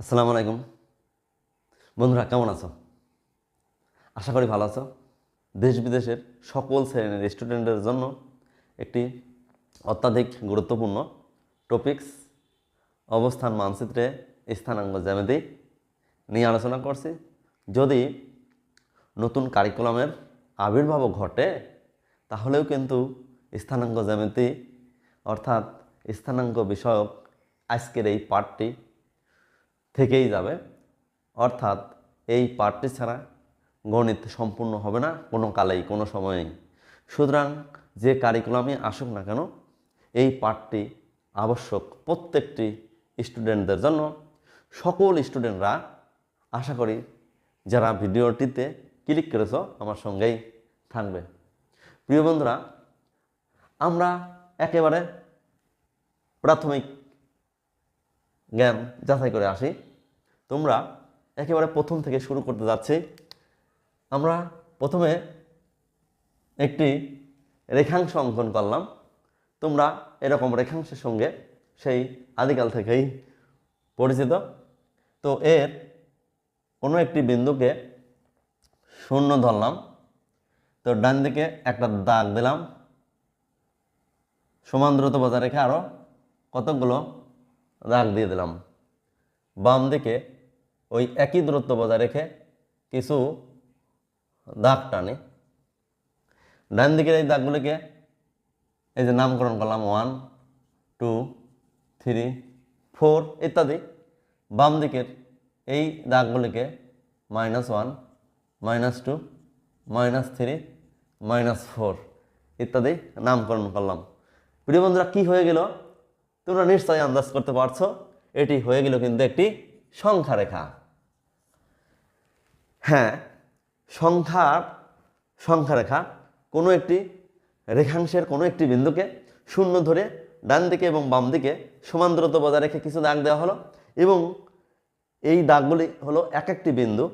আসসালামু আলাইকুম। বন্ধুরা, কেমন আছো? আশা করি ভালো আছো। দেশ বিদেশের সকল শ্রেণির স্টুডেন্টদের জন্য একটি অত্যাধিক গুরুত্বপূর্ণ টপিকস অবস্থান, মানচিত্রে স্থানাঙ্গ জ্যামিতি নিয়ে আলোচনা করছি। যদি নতুন কারিকুলামের আবির্ভাবও ঘটে, তাহলেও কিন্তু স্থানাঙ্গ জ্যামিতি অর্থাৎ স্থানাঙ্গ বিষয়ক আজকের এই পাঠটি থেকেই যাবে। অর্থাৎ এই পাঠটি ছাড়া গণিত সম্পূর্ণ হবে না, কোনো কালেই, কোনো সময়েই সুতরাং যে কারিকুলামে আসুক না কেন, এই পাঠটি আবশ্যক প্রত্যেকটি স্টুডেন্টদের জন্য। সকল স্টুডেন্টরা আশা করি যারা ভিডিওটিতে ক্লিক করেছ, আমার সঙ্গেই থাকবে। প্রিয় বন্ধুরা, আমরা একেবারে প্রাথমিক জ্ঞান যাচাই করে আসি। তোমরা একেবারে প্রথম থেকে শুরু করতে যাচ্ছি। আমরা প্রথমে একটি রেখাংশ অঙ্কন করলাম। তোমরা এরকম রেখাংশের সঙ্গে সেই আদিকাল থেকেই পরিচিত। তো এর কোনো একটি বিন্দুকে শূন্য ধরলাম। তো ডান দিকে একটা দাগ দিলাম। সমান দ্রুত বজায় রেখে আরও কতকগুলো দাগ দিয়ে দিলাম। বাম দিকে ওই একই দূরত্ব বজায় রেখে কিছু দাগ টানে। ডান দিকের এই দাগগুলিকে এই যে নামকরণ করলাম ওয়ান টু থ্রি ফোর ইত্যাদি। বাম দিকের এই দাগগুলিকে minus one minus two minus three minus four ইত্যাদি নামকরণ করলাম। প্রিয় বন্ধুরা, কী হয়ে গেল? তোমরা নিশ্চয়ই আন্দাজ করতে পারছ, এটি হয়ে গেল কিন্তু একটি সংখ্যা রেখা। হ্যাঁ সংখ্যার সংখ্যা রেখা কোনো একটি রেখাংশের কোনো একটি বিন্দুকে শূন্য ধরে ডান দিকে এবং বাম দিকে সমান দূরত্ব বজায় রেখে কিছু দাগ দেওয়া হলো এবং এই দাগগুলি হলো এক একটি বিন্দু।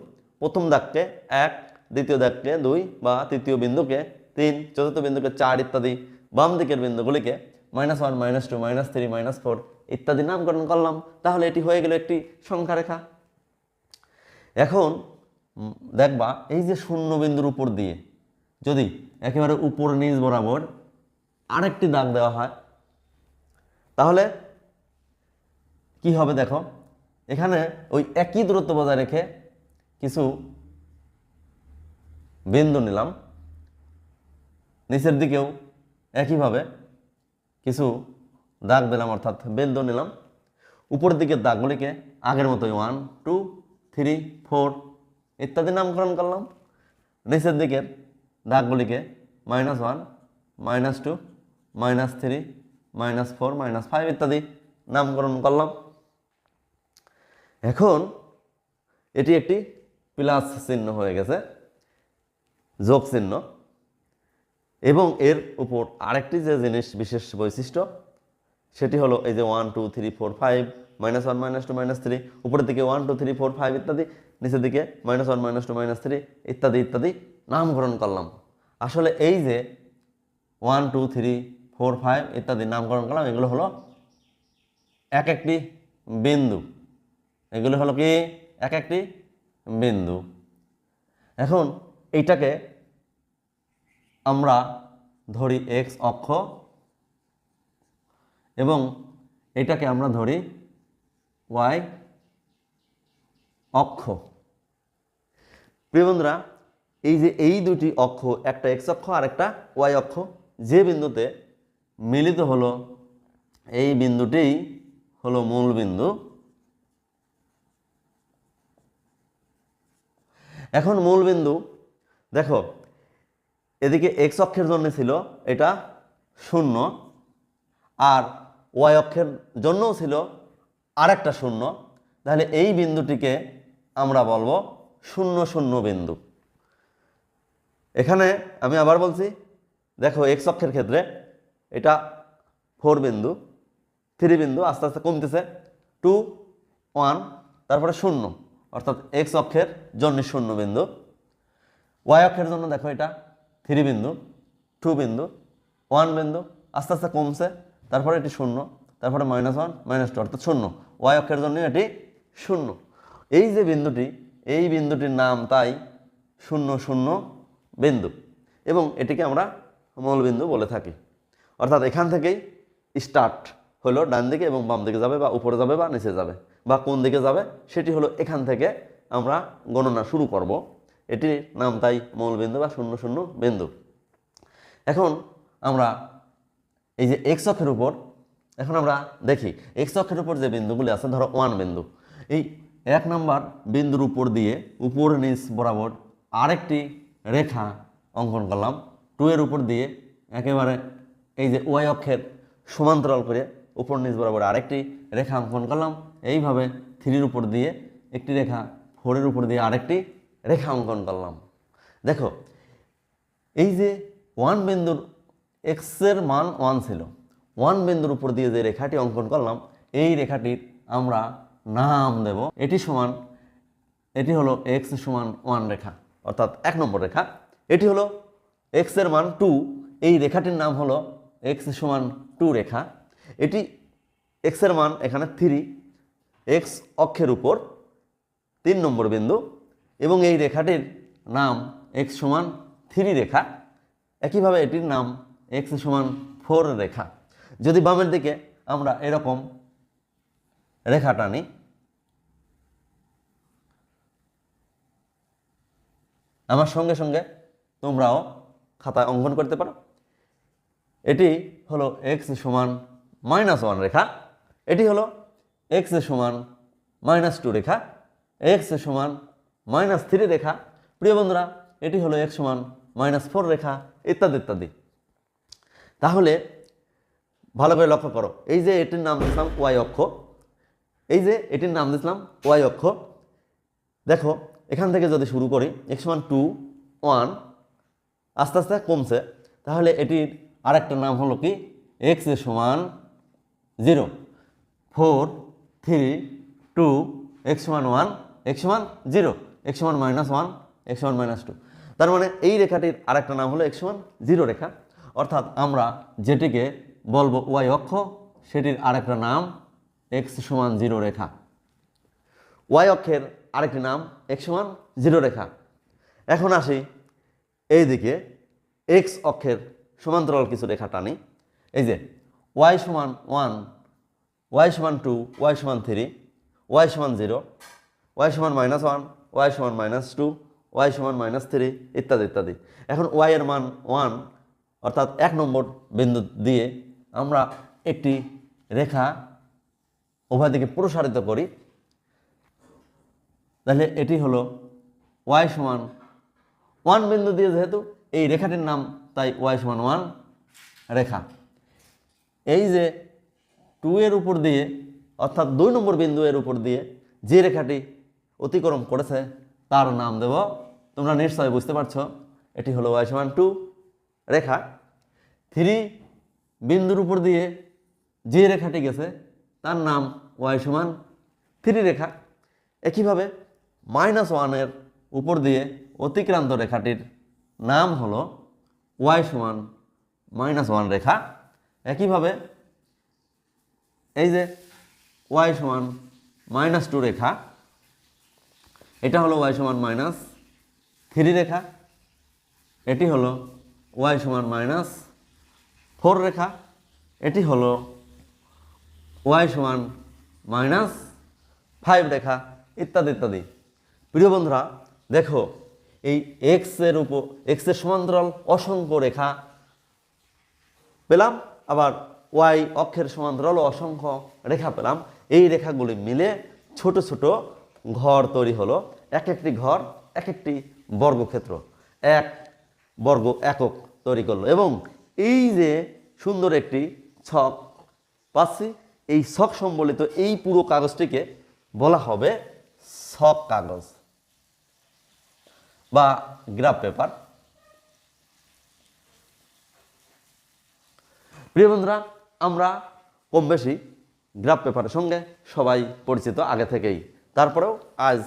প্রথম দাগকে এক, দ্বিতীয় দাগকে দুই বা তৃতীয় বিন্দুকে তিন, চতুর্থ বিন্দুকে চার ইত্যাদি। বাম দিকের বিন্দুগুলিকে minus one, minus two, minus three, minus four ইত্যাদি নামকরণ করলাম, তাহলে এটি হয়ে গেল একটি সংখ্যা রেখা এখন দেখবা, এই যে শূন্য বিন্দুর উপর দিয়ে যদি একেবারে উপর নিচ বরাবর আরেকটি দাগ দেওয়া হয়, তাহলে কি হবে দেখো, এখানে ওই একই দূরত্ব বজায় রেখে কিছু বিন্দু নিলাম, নিচের দিকেও একইভাবে কিছু দাগ দিলাম, অর্থাৎ বিন্দু নিলাম। উপরের দিকের দাগগুলিকে আগের মতোই ওয়ান টু থ্রি ফোর ইত্যাদি নামকরণ করলাম। নিচের দিকের দাগগুলিকে minus one minus two minus three minus four minus five ইত্যাদি নামকরণ করলাম। এখন এটি একটি প্লাস চিহ্ন হয়ে গেছে, যোগ চিহ্ন। এবং এর উপর আরেকটি যে জিনিস বিশেষ বৈশিষ্ট্য, সেটি হলো এই যে one two three four five minus one minus two minus three উপরের দিকে one two three four five ইত্যাদি, নিচের দিকে minus one minus two minus three ইত্যাদি ইত্যাদি নামকরণ করলাম। আসলে এই যে one two three four five ইত্যাদি নামকরণ করলাম, এগুলো হলো এক একটি বিন্দু। এগুলো হলো কি? এক একটি বিন্দু। এখন এইটাকে আমরা ধরি এক্স অক্ষ এবং এটাকে আমরা ধরি ওয়াই অক্ষ। প্রিয় বন্ধুরা, এই যে এই দুটি অক্ষ, একটা এক্স অক্ষ আর একটা ওয়াই অক্ষ, যে বিন্দুতে মিলিত হলো, এই বিন্দুটিই হলো মূল বিন্দু। এখন মূল বিন্দু, দেখো এদিকে এক্স অক্ষের জন্য ছিল এটা শূন্য, আর ওয়াই অক্ষের জন্যও ছিল আরেকটা শূন্য। তাহলে এই বিন্দুটিকে আমরা বলব শূন্য শূন্য বিন্দু। এখানে আমি আবার বলছি, দেখো এক্স অক্ষের ক্ষেত্রে এটা ফোর বিন্দু থ্রি বিন্দু আস্তে আস্তে কমতেছে টু ওয়ান তারপরে শূন্য, অর্থাৎ এক্স অক্ষের জন্য শূন্য বিন্দু। ওয়াই অক্ষের জন্য দেখো এটা থ্রি বিন্দু টু বিন্দু ওয়ান বিন্দু আস্তে আস্তে কমছে, তারপরে এটি শূন্য, তারপরে মাইনাস ওয়ান মাইনাস টু অর্থাৎ শূন্য। ওয়াই অক্ষের জন্য এটি শূন্য। এই যে বিন্দুটি, এই বিন্দুটির নাম তাই শূন্য শূন্য বিন্দু। এবং এটিকে আমরা মূলবিন্দু বলে থাকি। অর্থাৎ এখান থেকেই স্টার্ট হলো ডান দিকে এবং বাম দিকে যাবে বা উপরে যাবে বা নিচে যাবে বা কোন দিকে যাবে, সেটি হলো এখান থেকে আমরা গণনা শুরু করব। এটির নাম তাই মূলবিন্দু বা শূন্য শূন্য বিন্দু। এখন আমরা এই যে এক্স অক্ষের উপর, এখন আমরা দেখি এক্স অক্ষের উপর যে বিন্দুগুলি আছে, ধরো ওয়ান বিন্দু। এই এক নাম্বার বিন্দুর উপর দিয়ে উপর নিচ বরাবর আরেকটি রেখা অঙ্কন করলাম। টু এর উপর দিয়ে একেবারে এই যে ওয়াই অক্ষের সমান্তরাল করে উপর নিচ বরাবর আরেকটি রেখা অঙ্কন করলাম। এইভাবে থ্রির উপর দিয়ে একটি রেখা ফোরের উপর দিয়ে আরেকটি রেখা অঙ্কন করলাম। দেখো, এই যে ওয়ান বিন্দুর এক্সের মান ওয়ান ছিল ওয়ান বিন্দুর উপর দিয়ে যে রেখাটি অঙ্কন করলাম, এই রেখাটির আমরা নাম দেব, এটি সমান, এটি হলো এক্স সমান ওয়ান রেখা, অর্থাৎ এক নম্বর রেখা। এটি হলো এক্সের মান টু এই রেখাটির নাম হলো এক্স সমান টু রেখা। এটি এক্সের মান এখানে থ্রি এক্স অক্ষের উপর, তিন নম্বর বিন্দু এবং এই রেখাটির নাম এক্স সমান থ্রি রেখা। একইভাবে এটির নাম এক্স সমান ফোর রেখা। যদি বামের দিকে আমরা এরকম রেখা টানি, আমার সঙ্গে সঙ্গে তোমরাও খাতায় অঙ্কন করতে পারো। এটি হলো এক্স সমান মাইনাস ওয়ান রেখা। এটি হলো এক্স সমান মাইনাস টু রেখা। এক্স সমান মাইনাস থ্রি রেখা। প্রিয় বন্ধুরা, এটি হলো এক্স সমান মাইনাস ফোর রেখা, ইত্যাদি ইত্যাদি। তাহলে ভালো করে লক্ষ্য করো, এই যে এটির নাম দিয়েছিলাম ওয়াই অক্ষ, এই যে এটির নাম দিয়েছিলাম ওয়াই অক্ষ। দেখো, এখান থেকে যদি শুরু করি এক্স সমান টু ওয়ান আস্তে আস্তে কমছে। তাহলে এটির আরেকটা নাম হলো কি? এক্স সমান zero four three two X সমান ওয়ান এক্স সমান জিরো এক্স সমান মাইনাস ওয়ান, এক্স সমান মাইনাস টু। তার মানে এই রেখাটির আরেকটা নাম হলো এক্স সমান জিরো রেখা। অর্থাৎ আমরা যেটিকে বলব ওয়াই অক্ষ, সেটির আরেকটা নাম এক্স সমান জিরো রেখা। ওয়াই অক্ষের আরেকটি নাম এক্স সমান জিরো রেখা। এখন আসি এই দিকে এক্স অক্ষের সমান্তরাল কিছু রেখা টানি। এই যে, ওয়াই সমান ওয়ান, ওয়াই সমান টু, ওয়াই সমান থ্রি, ওয়াই সমান জিরো, ওয়াই সমান মাইনাস ওয়ান ওয়াই সমান মাইনাস টু ওয়াই সমান মাইনাস থ্রি ইত্যাদি ইত্যাদি। এখন ওয়াই এর মান ওয়ান অর্থাৎ এক নম্বর বিন্দু দিয়ে আমরা একটি রেখা উভয় দিকে প্রসারিত করি। তাহলে এটি হলো ওয়াই সমান ওয়ান বিন্দু দিয়ে যেহেতু এই রেখাটির নাম তাই ওয়াই সমান ওয়ান রেখা। এই যে টু এর উপর দিয়ে, অর্থাৎ দুই নম্বর বিন্দু এর উপর দিয়ে যে রেখাটি অতিক্রম করেছে, তার নাম দেব। তোমরা নিশ্চয় বুঝতে পারছ, এটি হলো ওয়াই সমান টু রেখা। থ্রি বিন্দুর উপর দিয়ে যে রেখাটি গেছে, তার নাম ওয়াই সমান থ্রি রেখা। একইভাবে মাইনাস ওয়ানের উপর দিয়ে অতিক্রান্ত রেখাটির নাম হলো ওয়াই সমান মাইনাস ওয়ান রেখা। একইভাবে এই যে ওয়াই সমান মাইনাস টু রেখা এটা হলো ওয়াই সমান মাইনাস থ্রি রেখা। এটি হলো ওয়াই সমান মাইনাস ফোর রেখা। এটি হলো ওয়াই সমান মাইনাস ফাইভ রেখা, ইত্যাদি ইত্যাদি। প্রিয় বন্ধুরা, দেখো, এই এক্সের উপর এক্সের সমান্তরাল অসংখ্য রেখা পেলাম, আবার ওয়াই অক্ষের সমান্তরাল অসংখ্য রেখা পেলাম। এই রেখাগুলি মিলে ছোট ছোট ঘর তৈরি হলো। এক একটি ঘর, এক একটি বর্গক্ষেত্র, এক বর্গ একক তৈরি করল। এবং এই যে সুন্দর একটি ছক পাচ্ছি, এই ছক সম্বলিত এই পুরো কাগজটিকে বলা হবে ছক কাগজ বা গ্রাফ পেপার। প্রিয় বন্ধুরা, আমরা কম বেশি গ্রাফ পেপারের সঙ্গে সবাই পরিচিত আগে থেকেই। তারপরেও আজ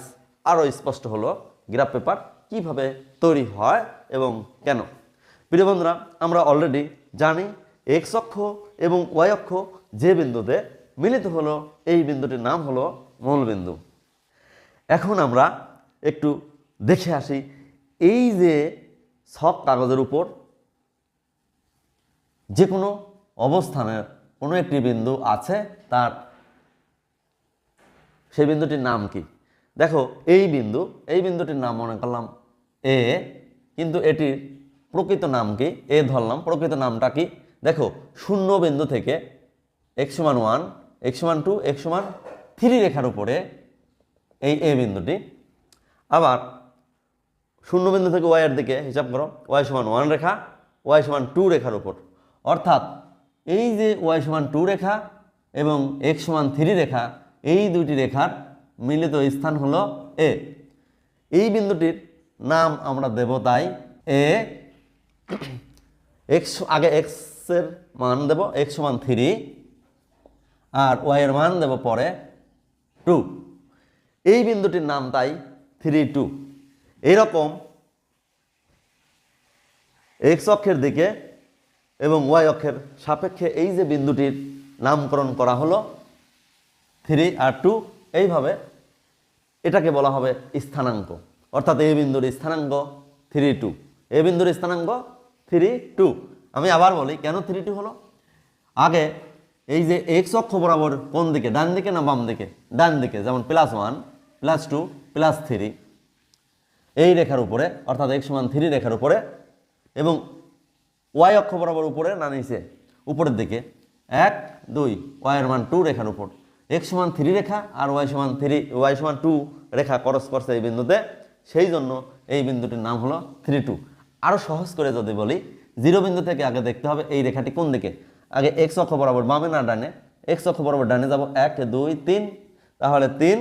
আরও স্পষ্ট হলো গ্রাফ পেপার কীভাবে তৈরি হয় এবং কেন। প্রিয় বন্ধুরা, আমরা অলরেডি জানি এক্স অক্ষ এবং ওয়াই অক্ষ যে বিন্দুতে মিলিত হলো, এই বিন্দুটির নাম হলো মূল বিন্দু। এখন আমরা একটু দেখে আসি এই যে ছক কাগজের উপর যে কোনো অবস্থানের কোনো একটি বিন্দু আছে তার সেই বিন্দুটির নাম কি? দেখো, এই বিন্দু, এই বিন্দুটির নাম মনে করলাম এ কিন্তু এটির প্রকৃত নাম কি? এ ধরলাম, প্রকৃত নামটা কি? দেখো, শূন্য বিন্দু থেকে এক্স সমান ওয়ান এক্স সমান টু এক্স সমান থ্রি রেখার উপরে এই এ বিন্দুটি। আবার, শূন্য বিন্দু থেকে ওয়াইয়ের দিকে, হিসাব করো ওয়াই সমান ওয়ান রেখা ওয়াই সমান টু রেখার উপর। অর্থাৎ, এই যে ওয়াই সমান টু রেখা এবং এক্স সমান থ্রি রেখা এই দুইটি রেখার মিলিত স্থান হলো এ এই বিন্দুটির নাম আমরা দেব তাই এ এক্স আগে এক্সের মান দেব এক্স সমান থ্রি আর ওয়াইয়ের মান দেব পরে টু এই বিন্দুটির নাম তাই থ্রি টু এইরকম এক্স অক্ষের দিকে এবং ওয়াই অক্ষের সাপেক্ষে এই যে বিন্দুটির নামকরণ করা হলো থ্রি আর টু এইভাবে এটাকে বলা হবে স্থানাঙ্ক। অর্থাৎ এ বিন্দুর স্থানাঙ্ক থ্রি টু। এ বিন্দুর স্থানাঙ্ক থ্রি টু। আমি আবার বলি, কেন থ্রি টু হলো? আগে এই যে এক্স অক্ষ বরাবর কোন দিকে? ডান দিকে না বাম দিকে? ডান দিকে, যেমন plus one plus two plus three এই রেখার উপরে, অর্থাৎ এক্স সমান থ্রি রেখার উপরে। এবং ওয়াই অক্ষ বরাবর উপরে না নিচে? উপরের দিকে। এক, দুই ওয়াইয়ের মান টু রেখার উপর। এক্স সমান থ্রি রেখা আর ওয়াই সমান থ্রি ওয়াই সমান টু রেখা করস করছে এই বিন্দুতে। সেই জন্য এই বিন্দুটির নাম হলো থ্রি টু আরও সহজ করে যদি বলি জিরো বিন্দু থেকে আগে দেখতে হবে এই রেখাটি কোন দিকে? আগে এক্স অক্ষ বরাবর বামে না ডানে। এক্স অক্ষ বরাবর ডানে যাব এক, দুই, তিন। তাহলে তিন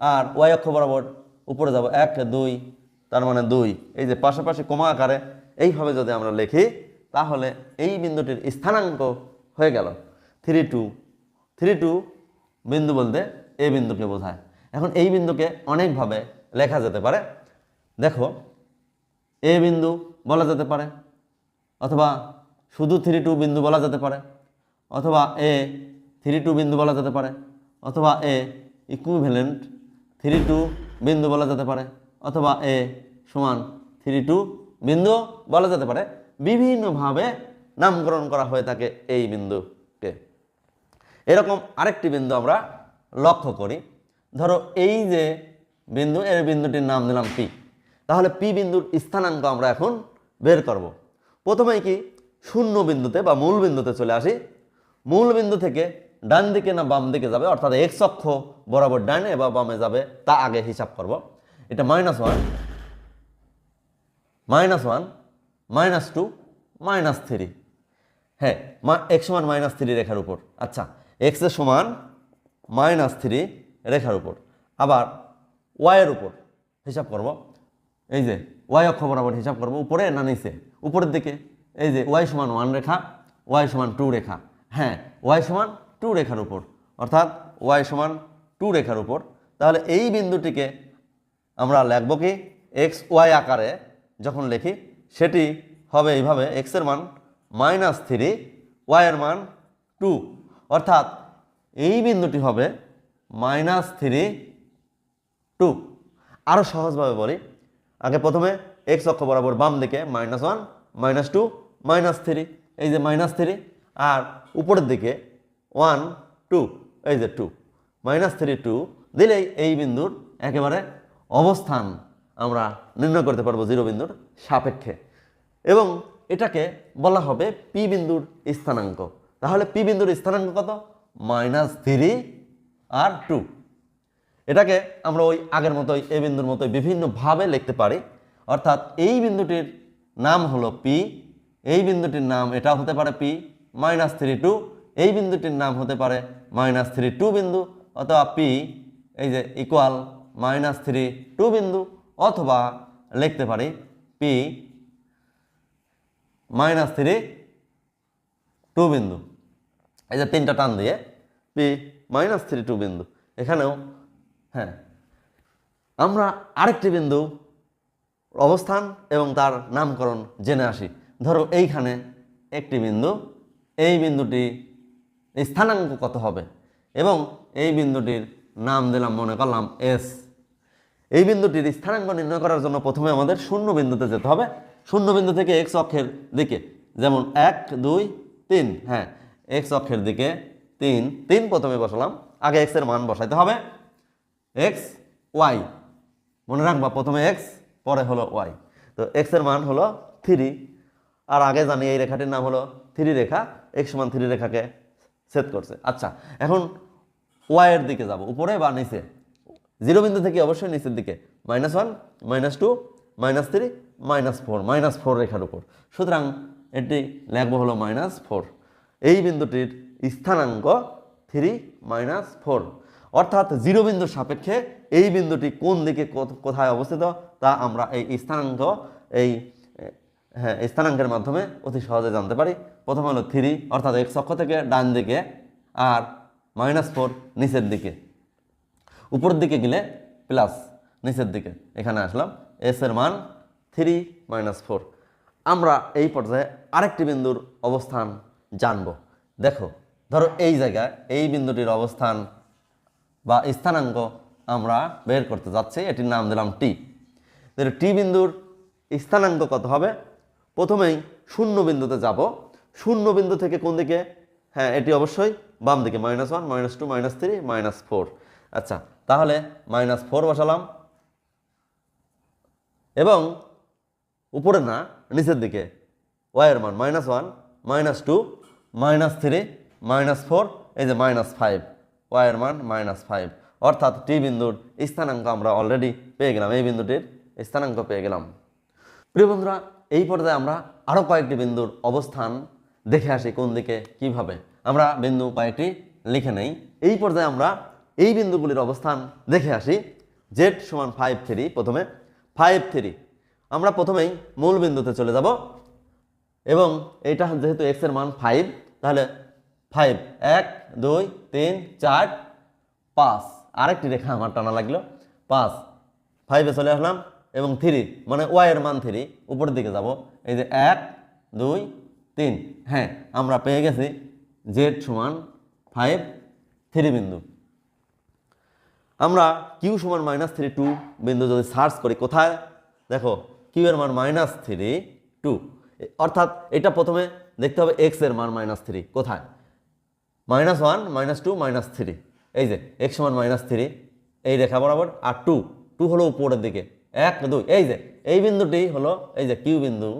আর ওয়াই অক্ষ বরাবর উপরে যাব এক, দুই, তার মানে দুই। এই যে পাশাপাশি কমা আকারে এইভাবে যদি আমরা লিখি, তাহলে এই বিন্দুটির স্থানাঙ্ক হয়ে গেল। থ্রি টু থ্রি টু বিন্দু বলতে এই বিন্দুকে বোঝায়। এখন এই বিন্দুকে অনেকভাবে লেখা যেতে পারে। দেখো, এ বিন্দু বলা যেতে পারে, অথবা শুধু থ্রি টু বিন্দু বলা যেতে পারে, অথবা এ থ্রি টু বিন্দু বলা যেতে পারে, অথবা এ ইকুইভ্যালেন্ট থ্রি টু বিন্দু বলা যেতে পারে, অথবা এ সমান থ্রি টু বিন্দু বলা যেতে পারে। বিভিন্নভাবে নামকরণ করা হয়ে থাকে এই বিন্দুকে এরকম আরেকটি বিন্দু আমরা লক্ষ্য করি। ধরো এই যে বিন্দু এর বিন্দুটির নাম দিলাম পি তাহলে পি বিন্দুর স্থানাঙ্ক আমরা এখন বের করব। প্রথমেই কি? শূন্য বিন্দুতে বা মূল বিন্দুতে চলে আসি। মূল বিন্দু থেকে ডান দিকে না বাম দিকে যাবে, অর্থাৎ এক্স অক্ষ বরাবর ডানে বা বামে যাবে, তা আগে হিসাব করব। এটা minus one minus one minus two minus three হ্যাঁ এক্স সমান মাইনাস থ্রি রেখার উপর। আচ্ছা এক্সের সমান মাইনাস থ্রি রেখার উপর। আবার ওয়াইয়ের উপর হিসাব করব। এই যে ওয়াই অক্ষ বরাবর হিসাব করব, উপরে না নিচে? উপরের দিকে। এই যে ওয়াই সমান ওয়ান রেখা ওয়াই সমান টু রেখা। হ্যাঁ ওয়াই সমান টু রেখার উপর। অর্থাৎ ওয়াই সমান টু রেখার উপর। তাহলে এই বিন্দুটিকে আমরা লিখব কি? এক্স ওয়াই আকারে যখন লিখি, সেটি হবে এইভাবে এক্সের মান মাইনাস থ্রি ওয়াইয়ের মান টু অর্থাৎ এই বিন্দুটি হবে মাইনাস থ্রি টু। আরও সহজভাবে বলি। আগে প্রথমে এক্স অক্ষ বরাবর বাম দিকে minus one, minus two, minus three. এই যে মাইনাস থ্রি, আর উপরের দিকে ওয়ান, টু, এই যে টু। মাইনাস থ্রি, টু দিলেই এই বিন্দুর একেবারে অবস্থান আমরা নির্ণয় করতে পারব জিরো বিন্দুর সাপেক্ষে। এবং এটাকে বলা হবে পি বিন্দুর স্থানাঙ্ক। তাহলে পি বিন্দুর স্থানাঙ্ক কত? মাইনাস থ্রি আর টু। এটাকে আমরা ওই আগের মতোই, এ বিন্দুর মতোই বিভিন্নভাবে লিখতে পারি। অর্থাৎ এই বিন্দুটির নাম হলো পি এই বিন্দুটির নাম এটা হতে পারে পি মাইনাস থ্রি টু, এই বিন্দুটির নাম হতে পারে মাইনাস থ্রি টু বিন্দু, অথবা পি এই যে ইকুয়াল মাইনাস থ্রি টু বিন্দু, অথবা লিখতে পারি পি মাইনাস থ্রি টু বিন্দু। এই যে তিনটা টান দিয়ে পি মাইনাস থ্রি টু বিন্দু। এখানেও হ্যাঁ আমরা আরেকটি বিন্দু অবস্থান এবং তার নামকরণ জেনে আসি। ধরো এইখানে একটি বিন্দু, এই বিন্দুটি স্থানাঙ্ক কত হবে? এবং এই বিন্দুটির নাম দিলাম, মনে করলাম এস এই বিন্দুটির স্থানাঙ্ক নির্ণয় করার জন্য প্রথমে আমাদের শূন্য বিন্দুতে যেতে হবে। শূন্য বিন্দু থেকে এক্স অক্ষের দিকে, যেমন এক, দুই, তিন হ্যাঁ। এক্স অক্ষের দিকে তিন তিন প্রথমে বসালাম, আগে এক্সের মান বসাইতে হবে এক্স ওয়াই মনে রাখবা, প্রথমে এক্স পরে হলো ওয়াই তো এক্সের মান হলো থ্রি আর আগে জানি এই রেখাটির নাম হলো থ্রি রেখা এক্স মান থ্রি রেখাকে সেট করছে। আচ্ছা এখন ওয়াই এর দিকে যাব, উপরে বা নিচে? জিরো বিন্দু থেকে অবশ্যই নিচের দিকে। Minus one minus two minus three minus four minus four রেখার উপর। সুতরাং এটি লেখবো হলো মাইনাস ফোর এই বিন্দুটির স্থানাঙ্ক থ্রি মাইনাস ফোর অর্থাৎ জিরো বিন্দুর সাপেক্ষে এই বিন্দুটি কোন দিকে কোথায় অবস্থিত তা আমরা এই স্থানাঙ্ক, এই হ্যাঁ স্থানাঙ্কের মাধ্যমে অতি সহজে জানতে পারি। প্রথম হলো থ্রি অর্থাৎ এক অক্ষ থেকে ডান দিকে আর মাইনাস ফোর নিচের দিকে। উপরের দিকে গেলে প্লাস নিচের দিকে। এখানে আসলাম এস এর মান থ্রি মাইনাস ফোর আমরা এই পর্যায়ে আরেকটি বিন্দুর অবস্থান জানব। দেখো, ধরো এই জায়গায় এই বিন্দুটির অবস্থান বা স্থানাঙ্ক আমরা বের করতে যাচ্ছি, এটির নাম দিলাম টি টি বিন্দুর স্থানাঙ্ক কত হবে? প্রথমেই শূন্য বিন্দুতে যাব। শূন্য বিন্দু থেকে কোন দিকে? হ্যাঁ এটি অবশ্যই বাম দিকে minus one minus two minus three minus four আচ্ছা তাহলে মাইনাস ফোর বসালাম। এবং উপরে না, নিচের দিকে ওয়াইয়ের মান minus one minus two minus three minus four এই যে মাইনাস ফাইভ ওয়াইয়ের মান মাইনাস ফাইভ অর্থাৎ টি বিন্দুর স্থানাঙ্ক আমরা অলরেডি পেয়ে গেলাম, এই বিন্দুটির স্থানাঙ্ক পেয়ে গেলাম। প্রিয় বন্ধুরা, এই পর্যায়ে আমরা আরও কয়েকটি বিন্দুর অবস্থান দেখে আসি, কোন দিকে কীভাবে। আমরা বিন্দু কয়েকটি লিখে নেই। এই পর্যায়ে আমরা এই বিন্দুগুলির অবস্থান দেখে আসি। জেড সমান ফাইভ থ্রি প্রথমে ফাইভ থ্রি আমরা প্রথমেই মূল বিন্দুতে চলে যাব এবং এইটা যেহেতু এক্সের মান ফাইভ তাহলে ফাইভ এক, দুই, তিন, চার, পাঁচ। আরেকটি রেখা আমার টানা লাগল। পাঁচ। ফাইভে চলে আসলাম এবং থ্রি মানে ওয়াই এর মান থ্রি উপরের দিকে যাব। এই যে এক, দুই, তিন। হ্যাঁ আমরা পেয়ে গেছি জেড সমান ফাইভ থ্রি বিন্দু। আমরা কিউ সমান মাইনাস থ্রি টু বিন্দু যদি সার্চ করি কোথায়? দেখো কিউ এর মান মাইনাস থ্রি টু অর্থাৎ এটা প্রথমে দেখতে হবে এক্সের মান মাইনাস থ্রি কোথায়? Minus one minus two minus three এই যে এক্স সমান মাইনাস থ্রি এই রেখা বরাবর। আর টু টু হলো উপরের দিকে। এক, দুই, এই যে, এই বিন্দুটি হলো, এই যে, কিউ বিন্দু।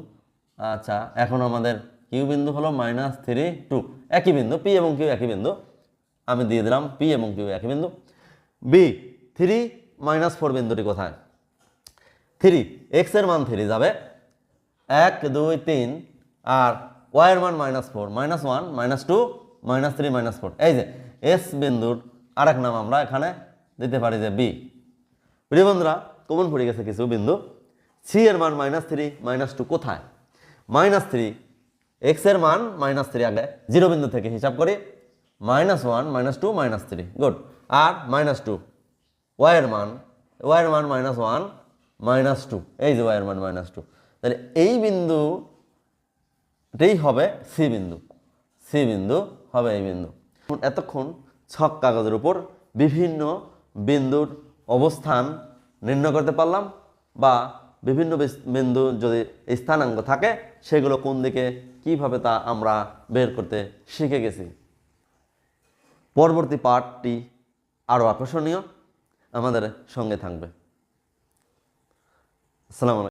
আচ্ছা এখন আমাদের কিউ বিন্দু হলো মাইনাস থ্রি টু একই বিন্দু পি এবং কিউ একই বিন্দু। আমি দিয়ে দিলাম পি এবং কিউ একই বিন্দু। বি থ্রি মাইনাস ফোর বিন্দুটি কোথায়? থ্রি এক্সের মান থ্রি যাবে। এক, দুই, তিন। আর ওয়াই এর মান minus four minus one minus two minus three minus four এই যে এস বিন্দুর আরেক নাম আমরা এখানে দিতে পারি যে বি প্রিয় বন্ধুরা, কমন পড়ে গেছে কিছু বিন্দু। সি এর মান মাইনাস থ্রি মাইনাস টু কোথায়? মাইনাস থ্রি এক্সের মান মাইনাস থ্রি আগে জিরো বিন্দু থেকে হিসাব করি। Minus one minus two minus three good আর মাইনাস টু ওয়াইয়ের মান ওয়াইয়ের মান মাইনাস ওয়ান মাইনাস টু এই যে ওয়াইয়ের মান মাইনাস টু তাহলে এই বিন্দু এটাই হবে সি বিন্দু। সি বিন্দু হবে এই বিন্দু। এতক্ষণ ছক কাগজের উপর বিভিন্ন বিন্দুর অবস্থান নির্ণয় করতে পারলাম বা বিভিন্ন বিন্দু যদি স্থানাঙ্গ থাকে, সেগুলো কোন দিকে, কীভাবে তা আমরা বের করতে শিখে গেছি। পরবর্তী পার্টটি আরও আকর্ষণীয়। আমাদের সঙ্গে থাকবে। আসসালামু